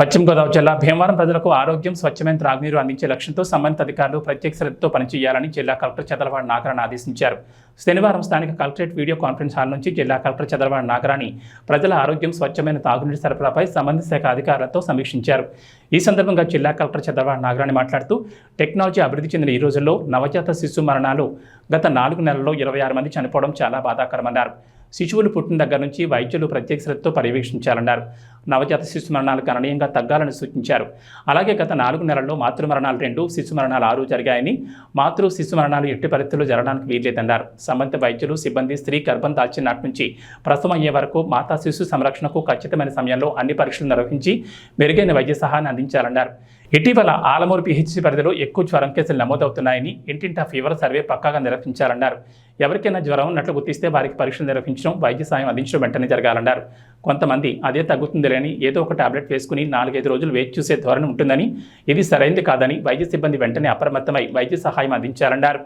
పశ్చిమ గోదావరి జిల్లా భీమవరం ప్రజలకు ఆరోగ్యం స్వచ్ఛమైన త్రాగునీరు అందించే లక్ష్యంతో సంబంధిత అధికారులు ప్రత్యేక శ్రద్ధతో పనిచేయాలని జిల్లా కలెక్టర్ చదలవాడ నాగరాన్ని ఆదేశించారు. శనివారం స్థానిక కలెక్టరేట్ వీడియో కాన్ఫరెన్స్ హాల్ నుంచి జిల్లా కలెక్టర్ చదలవాడ నాగరాణి ప్రజల ఆరోగ్యం స్వచ్ఛమైన తాగునీటి సరఫరాపై సంబంధిత శాఖ అధికారులతో సమీక్షించారు. ఈ సందర్భంగా జిల్లా కలెక్టర్ చదలవాడ నాగరాణి మాట్లాడుతూ టెక్నాలజీ అభివృద్ధి చెందిన ఈ రోజుల్లో నవజాత శిశు మరణాలు గత నాలుగు నెలల్లో ఇరవై ఆరు మంది చనిపోవడం చాలా బాధాకరమన్నారు. శిశువులు పుట్టిన దగ్గర నుంచి వైద్యులు ప్రత్యేక శ్రద్ధతో పర్యవేక్షించాలన్నారు. నవజాత శిశు మరణాలు గణనీయంగా తగ్గాలని సూచించారు. అలాగే గత నాలుగు నెలల్లో మాతృ మరణాలు రెండు శిశు మరణాలు ఆరు జరిగాయని మాతృ శిశు మరణాలు ఎట్టి పరిస్థితుల్లో జరగడానికి వీల్లేదన్నారు. సంబంధిత వైద్యులు సిబ్బంది స్త్రీ గర్భం దాల్చిన నాటి నుంచి ప్రసవం అయ్యే వరకు మాతా శిశు సంరక్షణకు ఖచ్చితమైన సమయంలో అన్ని పరీక్షలు నిర్వహించి మెరుగైన వైద్య సహాయాన్ని అందించాలన్నారు. ఇటీవల ఆలమూరు పిహెచ్సి పరిధిలో ఎక్కువ జ్వరం కేసులు నమోదవుతున్నాయని ఇంటింటా ఫీవర్ సర్వే పక్కాగా నిర్వహించాలన్నారు. ఎవరికైనా జ్వరం ఉన్నట్లు గుర్తిస్తే వారికి పరీక్షలు నిర్వహించడం వైద్య సాయం అందించడం వెంటనే జరగాలన్నారు. కొంతమంది అదే తగ్గుతుందిలేని ఏదో ఒక టాబ్లెట్ వేసుకుని నాలుగైదు రోజులు వేచి చూసే ధోరణి ఉంటుందని ఇది సరైంది కాదని వైద్య సిబ్బంది వెంటనే అప్రమత్తమై వైద్య సహాయం అందించారన్నారు.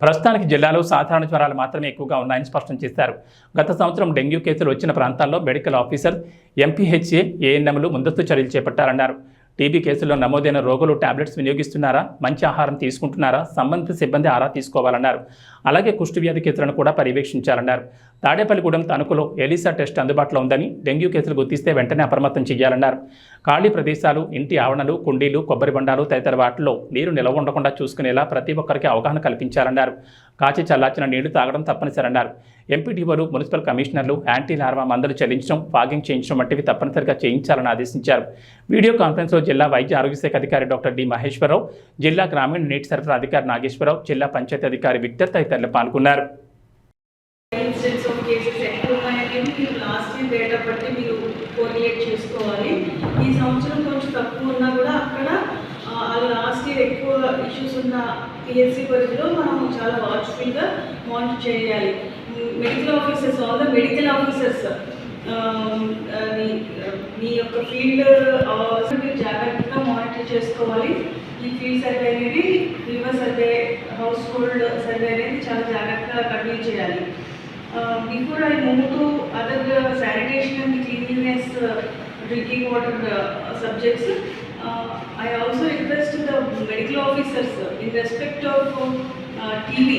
ప్రస్తుతానికి జిల్లాలో సాధారణ జ్వరాలు మాత్రమే ఎక్కువగా ఉన్నాయని స్పష్టం చేశారు. గత సంవత్సరం డెంగ్యూ కేసులు వచ్చిన ప్రాంతాల్లో మెడికల్ ఆఫీసర్ ఎంపీహెచ్ఏ ఏఎన్ఎంలు ముందస్తు చర్యలు చేపట్టారన్నారు. టీబీ కేసుల్లో నమోదైన రోగులు టాబ్లెట్స్ వినియోగిస్తున్నారా? మంచి ఆహారం తీసుకుంటున్నారా? సంబంధిత సిబ్బంది ఆరా తీసుకోవాలన్నారు. అలాగే కుష్టు వ్యాధి కేసులను కూడా పర్యవేక్షించాలన్నారు. తాడేపల్లిగూడెం తణుకులో ఎలిసా టెస్ట్ అందుబాటులో ఉందని డెంగ్యూ కేసులు గుర్తిస్తే వెంటనే అప్రమత్తం చేయాలన్నారు ఖాళీ ప్రదేశాలు ఇంటి ఆవరణలు కుండీలు కొబ్బరి బండాలు తదితర వాటిలో నీరు నిల్వ ఉండకుండా చూసుకునేలా ప్రతి ఒక్కరికి అవగాహన కల్పించాలన్నారు. కాచి చల్లార్చిన నీళ్ళు తాగడం తప్పనిసరి అన్నారు. ఎంపీటీఓలు మున్సిపల్ కమిషనర్లు యాంటీ లార్వా మందులు చెల్లించడం ఫాగింగ్ చేయించడం వంటివి తప్పనిసరిగా చేయించాలని ఆదేశించారు. వీడియో కాన్ఫరెన్స్లో జిల్లా వైద్య ఆరోగ్య శాఖ అధికారి డాక్టర్ డి మహేశ్వరరావు జిల్లా గ్రామీణ నీటి సరఫరా అధికారి నాగేశ్వరరావు జిల్లా పంచాయతీ అధికారి విక్టర్ తదితరులు పాల్గొన్నారు. చేసుకోవాలి ఈ సంవత్సరం కొంచెం తక్కువ ఉన్నా కూడా అక్కడ లాస్ట్ ఇయర్ ఎక్కువ ఇష్యూస్ ఉన్న పిఎస్సి పరిధిలో మనం చాలా వాచ్ఫుల్గా మానిటర్ చేయాలి. Medical officers all the medical officers మీ యొక్క ఫీల్డ్ మీరు జాగ్రత్తగా మానిటర్ చేసుకోవాలి. ఈ ఫీల్డ్ సర్వే అనేది river survey household survey అనేది చాలా జాగ్రత్తగా కంటిన్యూ చేయాలి. Before I move to other sanitation and cleanliness drinking water subjects I also request the medical officers in respect of TV.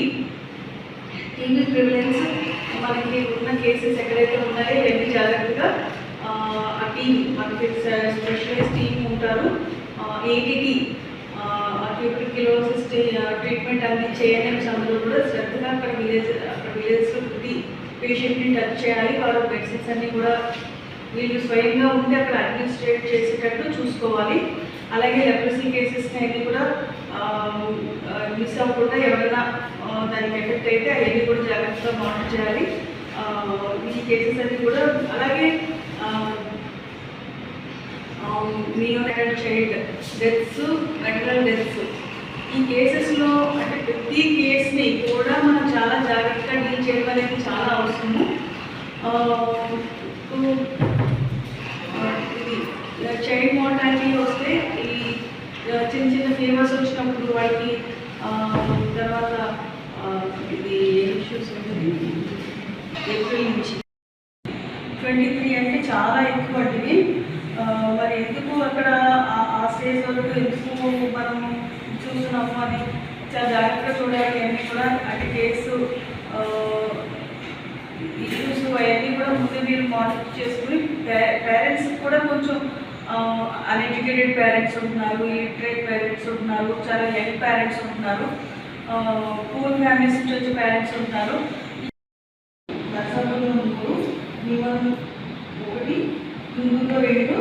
TB prevalence మనకి ఉన్న cases ఎక్కడైతే ఉన్నాయో ఇవన్నీ జాగ్రత్తగా ఆ, టీం మనకి స్పెషలైజ్ టీం ఉంటారు. ఏటీటీ ట్యూబర్క్యులోసిస్ ట్రీట్మెంట్ అందించే ఏఎన్ఎంస్ అందులో కూడా శ్రద్ధగా అక్కడ విలేజ్ అక్కడ విలేజ్లో ప్రతి పేషెంట్ని టచ్ చేయాలి వారు మెడిసిన్స్ అన్నీ కూడా వీళ్ళు స్వయంగా ఉండి అక్కడ అడ్మినిస్ట్రేట్ చేసేటట్టు చూసుకోవాలి. అలాగే లెప్రసీ కేసెస్ని అన్ని కూడా మిస్ అవ్వకుండా ఎవరైనా దానికి ఎఫెక్ట్ అయితే అవన్నీ కూడా జాగ్రత్తగా మానిటర్ చేయాలి. ఈ కేసెస్ అన్ని కూడా అలాగే neonatal child deaths mental deaths ఈ కేసెస్లో అంటే ప్రతి కేసుని కూడా మనం చాలా జాగ్రత్తగా డీల్ చేయడం అనేది చాలా అవసరము ఆ, ఇప్పుడు, ఆ, ఇది చైల్డ్ మార్టాలిటీ వస్తే ఈ ఆ, ఫేమస్ వచ్చినప్పుడు వాళ్ళకి తర్వాత ఇది ఇష్యూస్ ఏప్రిల్ నుంచి. ట్వంటీ త్రీ అంటే చాలా ఎక్కువ అండి. మరి ఎందుకు అక్కడ ఆ- స్టేజ్ వరకు ఎందుకు మనం చూస్తున్నాము అని చాలా జాగ్రత్తగా చూడాలి అన్నీ కూడా అంటే కేసు ఇష్యూస్ అవన్నీ కూడా ముందు మీరు మానిటర్ చేసుకుని పేరెంట్స్ కూడా కొంచెం అన్ఎడ్యుకేటెడ్ పేరెంట్స్ ఉంటున్నారు లిటరేట్ పేరెంట్స్ ఉంటున్నారు చాలా యంగ్ పేరెంట్స్ ఉంటున్నారు పూర్ ఫ్యామిలీస్ నుంచి వచ్చే పేరెంట్స్ ఉంటున్నారు. నర్సాపురంలో మూడు భీమవరం ఒకటి తుంగూరులో రెండు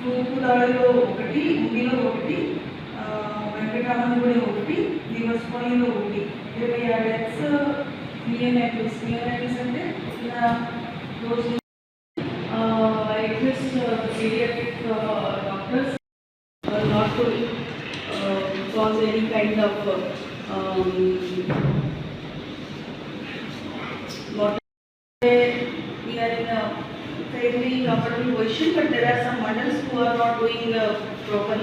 తూర్పుదాడిలో ఒకటి ఉండిలో ఒకటి ఆ, వెంకటరామన్గూడెం ఒకటి దివస్పాయిలో ఒకటి. ఇరవై ఆరు డెత్స్ నియర్ నియోనైటిస్ అంటే pediatric doctors are not to cause any kind of um, what we are in a fairly comfortable position, but there are some models who are not doing uh, properly.